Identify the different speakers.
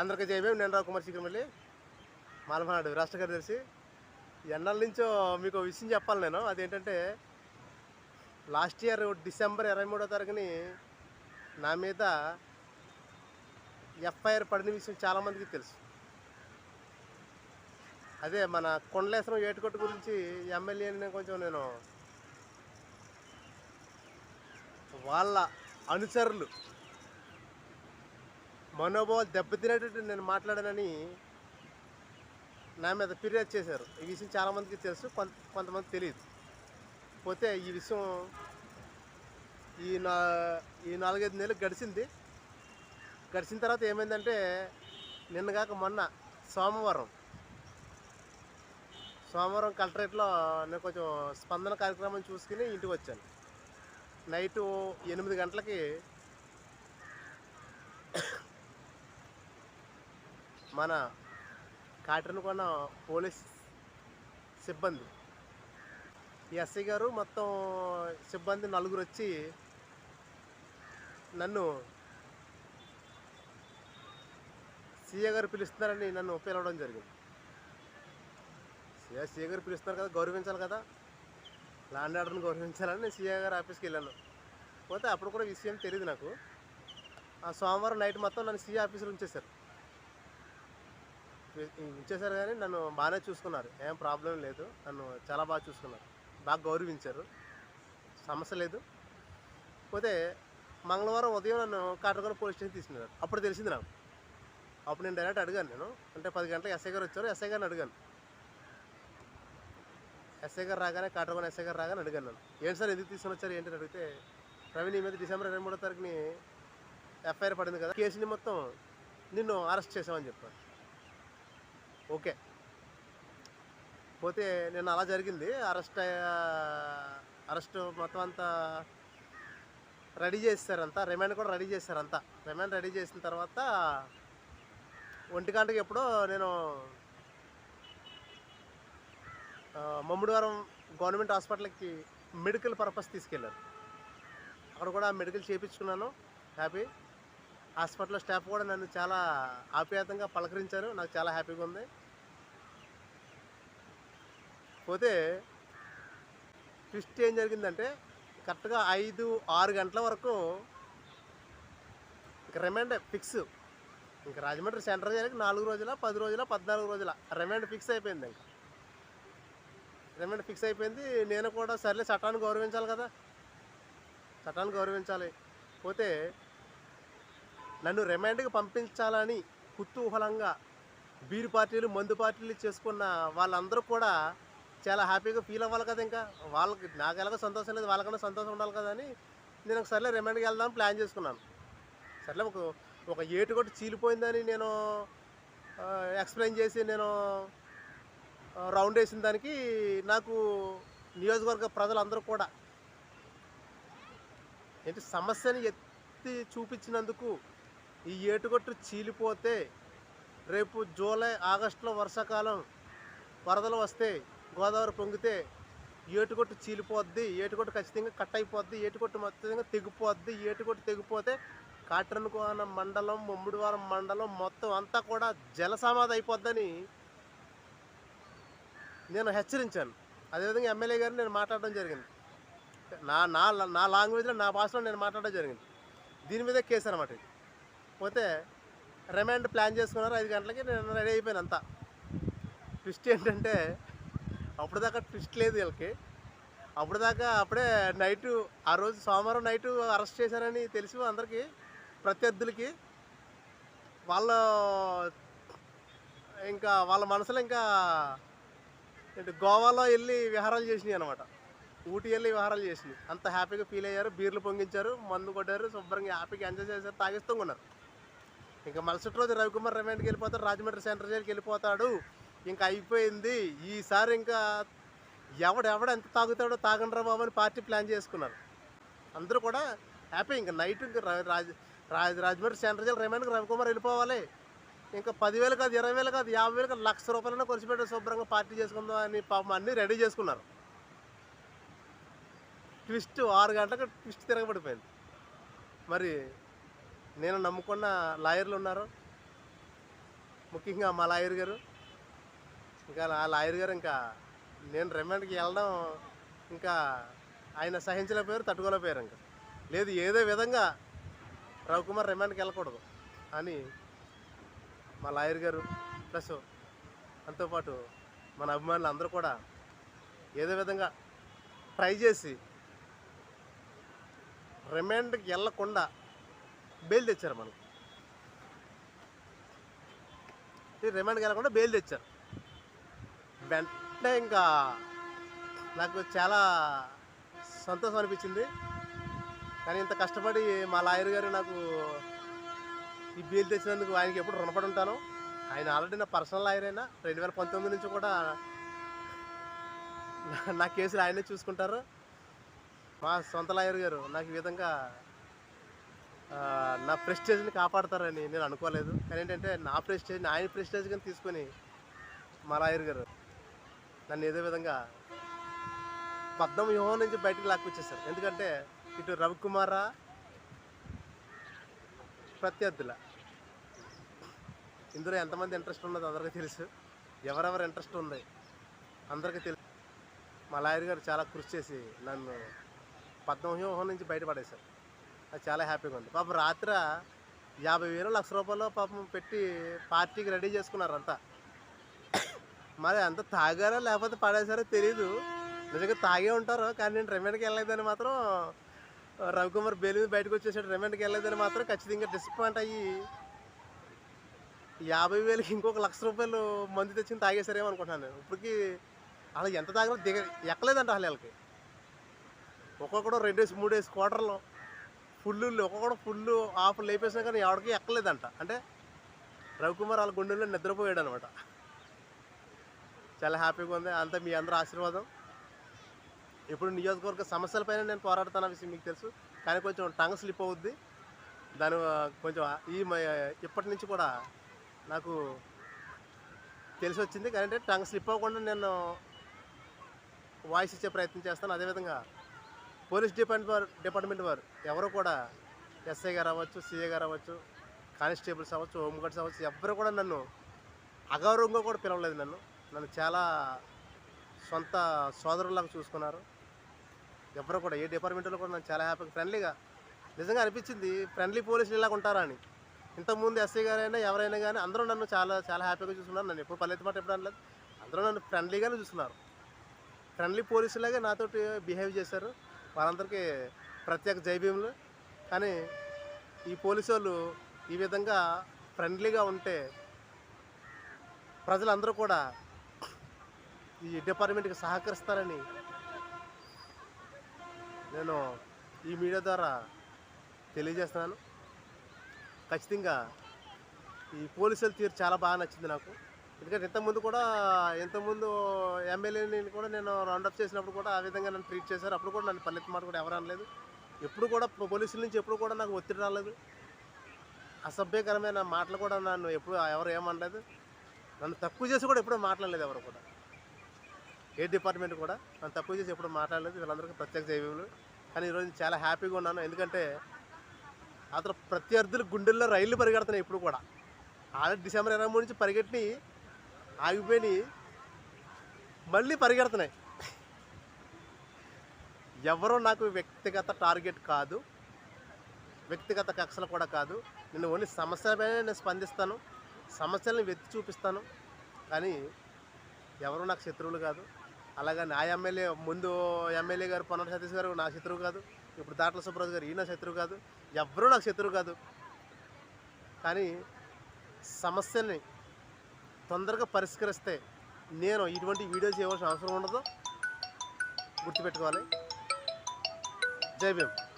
Speaker 1: అందరికీ జయమేం నేను రావు కుమార్ శిఖరమల్లి మాలమాడు రాష్ట్ర కార్యదర్శి. ఎన్నాళ్ళ నుంచో మీకు విషయం చెప్పాలి నేను. అదేంటంటే లాస్ట్ ఇయర్ డిసెంబర్ ఇరవై మూడో తారీఖుని నా మీద ఎఫ్ఐఆర్ పడిన విషయం చాలామందికి తెలుసు. అదే మన కొండలేశ్వరం ఏటుకొట్టు గురించి ఎమ్మెల్యేని కొంచెం నేను వాళ్ళ అనుచరులు మనోభావాలు దెబ్బతినేటట్టు నేను మాట్లాడానని నా మీద ఫిర్యాదు చేశారు. ఈ విషయం చాలామందికి తెలుసు కొంత కొంతమంది తెలియదు. పోతే ఈ విషయం ఈ నా ఈ నాలుగైదు నెలలు గడిచింది. గడిచిన తర్వాత ఏమైందంటే నిన్నగాక మొన్న సోమవారం సోమవారం కలెక్టరేట్లో నేను కొంచెం స్పందన కార్యక్రమం చూసుకుని ఇంటికి వచ్చాను. నైటు ఎనిమిది గంటలకి మన కాటరనకొండ పోలీస్ సిబ్బంది. ఎస్ఐ గారు మొత్తం సిబ్బంది నలుగురు వచ్చి నన్ను సీఏ గారు పిలుస్తున్నారని నన్ను పిలవడం జరిగింది. సీఏ సీఏ గారు పిలుస్తున్నారు కదా గౌరవించాలి కదా. ల్యాండ్ ఆర్డర్ని గౌరవించాలని నేను సీఏ గారు ఆఫీస్కి వెళ్ళాను. పోతే అప్పుడు కూడా విషయం తెలియదు నాకు. ఆ సోమవారం నైట్ మొత్తం నన్ను సీఏ ఆఫీసులో ఉంచేశారు. ఇచ్చేసారు కానీ నన్ను బాగానే చూసుకున్నారు. ఏం ప్రాబ్లం లేదు. నన్ను చాలా బాగా చూసుకున్నారు. బాగా గౌరవించారు. సమస్య లేదు. పోతే మంగళవారం ఉదయం నన్ను కాటరగొండ పోలీస్ స్టేషన్ తీసుకున్నారు. అప్పుడు తెలిసింది నాకు. అప్పుడు నేను డైరెక్ట్ అడిగాను నేను. అంటే పది గంటలకు ఎస్ఐ గారు వచ్చారు. ఎస్ఐ గారిని అడిగాను. ఎస్ఐ గారు రాగానే కాటరగొండ ఎస్ఐ గారు రాగానే అడిగాను నన్ను. ఏంటి సార్ ఎందుకు తీసుకుని వచ్చారు? ఏంటని అడిగితే రవి నీ మీద డిసెంబర్ ఇరవై మూడో తారీఖుని ఎఫ్ఐఆర్ పడింది కదా. కేసుని మొత్తం నిన్ను అరెస్ట్ చేసామని చెప్పాను ఓకే. పోతే నేను అలా జరిగింది. అరెస్ట్ అరెస్ట్ మొత్తం అంతా రెడీ చేస్తారంతా రిమాండ్ కూడా రెడీ చేస్తారంతా రిమాండ్ రెడీ చేసిన తర్వాత ఒంటి గంటకి ఎప్పుడో నేను మమ్ముడివారం గవర్నమెంట్ హాస్పిటల్కి మెడికల్ పర్పస్ తీసుకెళ్ళారు అక్కడ కూడా మెడికల్ చేయించుకున్నాను హ్యాపీ. హాస్పిటల్లో స్టాఫ్ కూడా నన్ను చాలా ఆప్యాయతంగా పలకరించారు. నాకు చాలా హ్యాపీగా ఉంది. పోతే ట్విస్ట్ ఏం జరిగిందంటే కరెక్ట్గా ఐదు ఆరు గంటల వరకు ఇక రిమైండ్ ఫిక్స్ ఇంకా రాజమండ్రి సెంటర్ జరిగి నాలుగు రోజుల పది రోజుల పద్నాలుగు రోజుల. రిమైండ్ ఫిక్స్ అయిపోయింది ఇంకా. రిమైండ్ ఫిక్స్ అయిపోయింది. నేను కూడా సర్లే చట్టాన్ని గౌరవించాలి కదా. చట్టాన్ని గౌరవించాలి. పోతే నన్ను రిమైండ్కి పంపించాలని కుతూహలంగా బీరు పార్టీలు మందు పార్టీలు చేసుకున్న వాళ్ళందరూ కూడా చాలా హ్యాపీగా ఫీల్ అవ్వాలి కదా ఇంకా. వాళ్ళకి నాకు ఎలాగో సంతోషం లేదు వాళ్ళకన్నా సంతోషం ఉండాలి కదా అని నేను ఒక సర్లే వెళ్దాం ప్లాన్ చేసుకున్నాను. సర్లే ఒక ఒక ఏటు కొట్టి చీలిపోయిందని నేను ఎక్స్ప్లెయిన్ చేసి నేను రౌండ్ వేసిన దానికి నాకు నియోజకవర్గ ప్రజలందరూ కూడా ఏంటి సమస్యని ఎత్తి చూపించినందుకు ఈ ఏటుగొట్టు చీలిపోతే రేపు జూలై ఆగస్టులో వర్షాకాలం వరదలు వస్తే గోదావరి పొంగితే ఏటుకొట్టు చీలిపోద్ది ఏటుకొట్టు ఖచ్చితంగా కట్ అయిపోద్ది ఏటుకొట్టు మొత్తం తెగిపోద్ది ఏటుకొట్టు తెగిపోతే కాటన్కోన మండలం ముమ్మిడివారం మండలం మొత్తం అంతా కూడా జలసమాధి అయిపోద్దని నేను హెచ్చరించాను. అదేవిధంగా ఎమ్మెల్యే గారిని నేను మాట్లాడడం జరిగింది. నా నా నా లాంగ్వేజ్లో నా భాషలో నేను మాట్లాడడం జరిగింది. దీని మీదే కేసు అనమాట ఇది. పోతే రిమాండ్ ప్లాన్ చేసుకున్నారు ఐదు గంటలకి నేను రెడీ అయిపోయాను అంతా. ట్విస్ట్ ఏంటంటే అప్పుడు దాకా ట్విస్ట్ లేదు వీళ్ళకి. అప్పుడు దాకా అప్పుడే నైటు ఆ రోజు సోమవారం నైటు అరెస్ట్ చేశారని తెలిసి అందరికీ ప్రత్యర్థులకి వాళ్ళ ఇంకా వాళ్ళ మనసులో ఇంకా ఏంటి గోవాలో వెళ్ళి విహారాలు చేసినాయి అనమాట ఊటీ వెళ్ళి విహారాలు చేసినాయి. అంత హ్యాపీగా ఫీల్ అయ్యారు బీర్లు పొంగించారు మందు కొట్టారు శుభ్రంగా హ్యాపీగా ఎంజాయ్ చేశారు తాగిస్తూ ఉన్నారు. ఇంకా మరుసటి రోజు రవికుమార్ రిమాండ్కి వెళ్ళిపోతాడు రాజమండ్రి సెంటర్ జైలుకి వెళ్ళిపోతాడు. ఇంకా అయిపోయింది. ఈసారి ఇంకా ఎవడెవడ ఎంత తాగుతాడో తాగండ్రా బాబు అని పార్టీ ప్లాన్ చేసుకున్నారు. అందరూ కూడా హ్యాపీ. ఇంకా నైట్ ఇంకా రా- రాజ్ రాజమండ్రి సెంటర్ జైలు రిమాండ్కి రవికుమార్ వెళ్ళిపోవాలి. ఇంకా పదివేలు కాదు ఇరవై వేలు కాదు యాభై వేలు కాదు లక్ష రూపాయలైనా ఖర్చు శుభ్రంగా పార్టీ చేసుకుందాం అని పాపం అన్నీ రెడీ చేసుకున్నారు. ట్విస్ట్ ఆరు గంటలకు ట్విస్ట్ తిరగబడిపోయింది. మరి నేను నమ్ముకున్న లాయర్లు ఉన్నారు. ముఖ్యంగా మా లాయర్ గారు. ఇంకా ఆ లాయర్ గారు ఇంకా నేను రిమాండ్కి వెళ్ళడం ఇంకా ఆయన సహించలేకపోయారు తట్టుకోలేకపోయారు ఇంకా. లేదు ఏదో విధంగా రవికుమార్ రిమాండ్కి వెళ్ళకూడదు అని మా లాయర్ గారు ప్లస్ అంతోపాటు మన అభిమానులు అందరూ కూడా ఏదో విధంగా ట్రై చేసి రిమాండ్కి వెళ్ళకుండా బెయిల్ తెచ్చారు మనకు. రిమాండ్కి వెళ్ళకుండా బెయిల్ తెచ్చారు. వెంటనే ఇంకా నాకు చాలా సంతోషం అనిపించింది. కానీ ఇంత కష్టపడి మా లాయర్ గారు నాకు ఈ బిల్ తెచ్చినందుకు ఆయనకి ఎప్పుడు రుణపడి ఉంటాను ఆయన ఆల్రెడీ నా పర్సనల్ లాయర్ అయినా రెండు వేల పంతొమ్మిది నుంచి కూడా నా- కేసులు ఆయనే చూసుకుంటారు. మా సొంత లాయర్ గారు నాకు ఈ విధంగా నా ప్రెస్టేజ్ని కాపాడతారని నేను అనుకోలేదు. కానీ ఏంటంటే నా ప్రెస్టేజ్ని ఆయన ప్రెస్టేజ్ కానీ తీసుకొని మా లాయర్ గారు నన్ను ఏదో విధంగా పద్మ వ్యూహం నుంచి బయటకు లాక్కొచ్చేసారు. ఎందుకంటే ఇటు రవికుమార ప్రత్యర్థుల. ఇందులో ఎంతమంది ఇంట్రెస్ట్ ఉన్నదో అందరికీ తెలుసు. ఎవరెవరు ఇంట్రెస్ట్ ఉంది అందరికీ తెలుసు మా లాయర్ గారు చాలా కృషి చేసి నన్ను పద్మవ్యూహం నుంచి బయటపడేశారు. అది చాలా హ్యాపీగా ఉంది. పాపం రాత్రి యాభై వేలు లక్ష రూపాయలు పాపం పెట్టి పార్టీకి రెడీ చేసుకున్నారు అంతా మరి అంత తాగారో లేకపోతే పడేశారో తెలీదు. నిజంగా తాగే ఉంటారు కానీ నేను రిమాండ్కి వెళ్ళలేదని మాత్రం రవికుమార్ బెయిల్ మీద బయటకు వచ్చేసాడు. రిమాండ్కి వెళ్ళలేదని మాత్రం ఖచ్చితంగా డిసప్పాయింట్ అయ్యి యాభై వేలకి ఇంకొక లక్ష రూపాయలు మందు తెచ్చింది తాగేసారేమో అనుకుంటున్నాను నేను. ఇప్పటికి అలా ఎంత తాగినా దిగ ఎక్కలేదంట అసలు వాళ్ళకి. ఒక్కొక్కడు మూడు మూడేసి క్వార్టర్లు ఫుల్ ఒక్కొక్కడు ఫుల్ ఆఫ్ లేపేసినా కానీ ఎవరికి ఎక్కలేదంట. అంటే రవికుమార్ వాళ్ళ గుండెల్లో నిద్రపోయాడు అనమాట చాలా హ్యాపీగా ఉంది. అంతా మీ అందరూ ఆశీర్వాదం. ఇప్పుడు నియోజకవర్గ సమస్యలపైన నేను పోరాడుతాను విషయం మీకు తెలుసు. కానీ కొంచెం టంగ్ స్లిప్ అవుద్ది. దాని కొంచెం ఈ ఇప్పటి నుంచి కూడా నాకు తెలిసి వచ్చింది కానీ అంటే టంగ్ స్లిప్ అవ్వకుండా నేను వాయిస్ ఇచ్చే ప్రయత్నం చేస్తాను. అదేవిధంగా పోలీస్ డిపార్ట్మెంట్ వారు డిపార్ట్మెంట్ వారు ఎవరు కూడా ఎస్ఐ గారు అవ్వచ్చు సీఏ గారు అవ్వచ్చు కానిస్టేబుల్స్ అవ్వచ్చు హోంగార్డ్స్ అవ్వచ్చు ఎవరు కూడా నన్ను అగౌరవంగా కూడా పిలవలేదు నన్ను. నన్ను చాలా సొంత సోదరులాగా చూసుకున్నారు. ఎవరు కూడా ఏ డిపార్ట్మెంట్లో కూడా నన్ను చాలా హ్యాపీగా ఫ్రెండ్లీగా నిజంగా అనిపించింది ఫ్రెండ్లీ పోలీసులు ఇలాగ ఉంటారా అని. ఇంతకుముందు ఎస్ఐ గారైనా ఎవరైనా కానీ అందరూ నన్ను చాలా చాలా హ్యాపీగా చూసుకున్నారు. నన్ను ఎప్పుడు పల్లెత్తి మాట ఎప్పుడు అనలేదు. అందరూ నన్ను ఫ్రెండ్లీగానే చూస్తున్నారు. ఫ్రెండ్లీ పోలీసులాగే నాతోటి బిహేవ్ చేశారు. వాళ్ళందరికీ ప్రత్యేక జైభీములు కానీ ఈ పోలీసు వాళ్ళు ఈ విధంగా ఫ్రెండ్లీగా ఉంటే ప్రజలందరూ కూడా ఈ డిపార్ట్మెంట్కి సహకరిస్తారని నేను ఈ మీడియా ద్వారా తెలియజేస్తున్నాను. ఖచ్చితంగా ఈ పోలీసుల తీరు చాలా బాగా నచ్చింది నాకు. ఎందుకంటే ఇంతకుముందు కూడా ఇంతకుముందు ఎమ్మెల్యేని కూడా నేను రౌండప్ చేసినప్పుడు కూడా ఆ విధంగా నన్ను ట్రీట్ చేశారు. అప్పుడు కూడా నన్ను పల్లెత్తి మాట కూడా ఎవరు అనలేదు. ఎప్పుడు కూడా పోలీసుల నుంచి ఎప్పుడు కూడా నాకు ఒత్తిడి రాలేదు. అసభ్యకరమైన మాటలు కూడా నన్ను ఎప్పుడు ఎవరు ఏమనలేదు. నన్ను తక్కువ చేసి కూడా ఎప్పుడూ మాట్లాడలేదు ఎవరు కూడా. ఏ డిపార్ట్మెంట్ కూడా నన్ను తక్కువ చేసి ఎప్పుడు మాట్లాడలేదు. వీళ్ళందరికీ ప్రత్యేక జైవ్యులు కానీ ఈరోజు చాలా హ్యాపీగా ఉన్నాను. ఎందుకంటే అతను ప్రత్యర్థులు గుండెల్లో రైళ్ళు పరిగెడుతున్నాయి ఇప్పుడు కూడా. ఆల్రెడీ డిసెంబర్ ఇరవై మూడు నుంచి పరిగెట్టి ఆగిపోయి మళ్ళీ పరిగెడుతున్నాయి. ఎవరో నాకు వ్యక్తిగత టార్గెట్ కాదు. వ్యక్తిగత కక్షలు కూడా కాదు. నేను ఓన్లీ సమస్యలపైన నేను స్పందిస్తాను. సమస్యలను వెతి చూపిస్తాను. కానీ ఎవరు నాకు శత్రువులు కాదు. అలాగే నా ఎమ్మెల్యే ముందు ఎమ్మెల్యే గారు పొన్న సతీష్ గారు నా శత్రువు కాదు. ఇప్పుడు దాట్ల సుబ్రాజు గారు ఈయన శత్రువు కాదు. ఎవరూ నాకు శత్రువు కాదు. కానీ సమస్యని తొందరగా పరిష్కరిస్తే నేను ఇటువంటి వీడియోస్ చేయవలసిన అవసరం ఉండదు. గుర్తుపెట్టుకోవాలి. జై భీమ్.